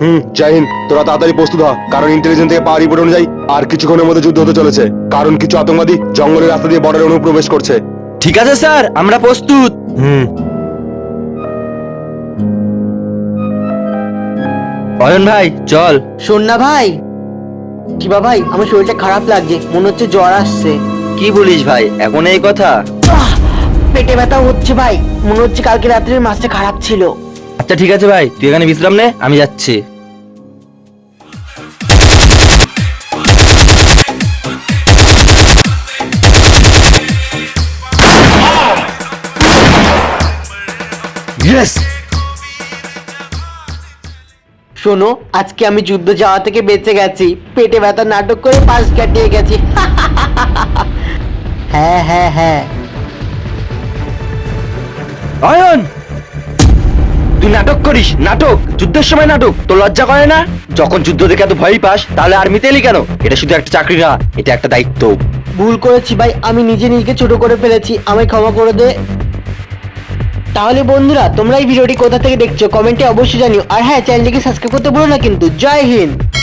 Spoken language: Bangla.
হুম জয় হিন্দ তোরা তাড়াতাড়ি প্রস্তুত হ। কারণ ইন্টেলিজেন্স থেকে পাওয়ার রিপোর্ট অনুযায়ী আর কিছুক্ষণের মধ্যে যুদ্ধ হতে চলেছে। কারণ কিছু আতঙ্কবাদী জঙ্গলের রাস্তা দিয়ে বর্ডারে অনুপ্রবেশ করছে। ঠিক আছে স্যার আমরা প্রস্তুত। হুম। অয়ন ভাই চল। শোন না ভাই। কিবা ভাই আমার শরীরটা খারাপ লাগছে মনে হচ্ছে জ্বর আসছে। কি বলিস ভাই এখন এই কথা? পেটে ব্যথা হচ্ছে ভাই মনে হচ্ছে কালকে রাত্রের মাছটা খারাপ ছিল। আচ্ছা ঠিক আছে ভাই তুই এখানে বিশ্রাম নে আমি যাচ্ছি। শোনো আজকে আমি যুদ্ধ যাওয়া থেকে বেঁচে গেছি। পেটে ব্যথা নাটক করে পাশ কাটিয়ে গেছি। হ্যাঁ হ্যাঁ হ্যাঁ। অয়ন! তুই নাটক করিস? নাটক? যুদ্ধের সময় নাটক। তো লজ্জা করে না? যখন যুদ্ধ দেখে এত ভয় পাস, তাহলে আর্মিতে এলি কেন? এটা শুধু একটা চাকরি না এটা একটা দায়িত্ব। ভুল করেছি ভাই, আমি নিজে নিজেকে ছোট করে ফেলেছি, আমায় ক্ষমা করে দে। তাহলে বন্ধুরা, তোমরা এই ভিডিওটি কোথা থেকে দেখছ? কমেন্টে অবশ্যই জানিও। আর হ্যাঁ চ্যানেলটিকে সাবস্ক্রাইব করতে ভুলো না কিন্তু। জয় হিন্দ!